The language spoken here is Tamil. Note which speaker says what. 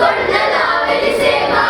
Speaker 1: கொண்ட நாவலி சேவா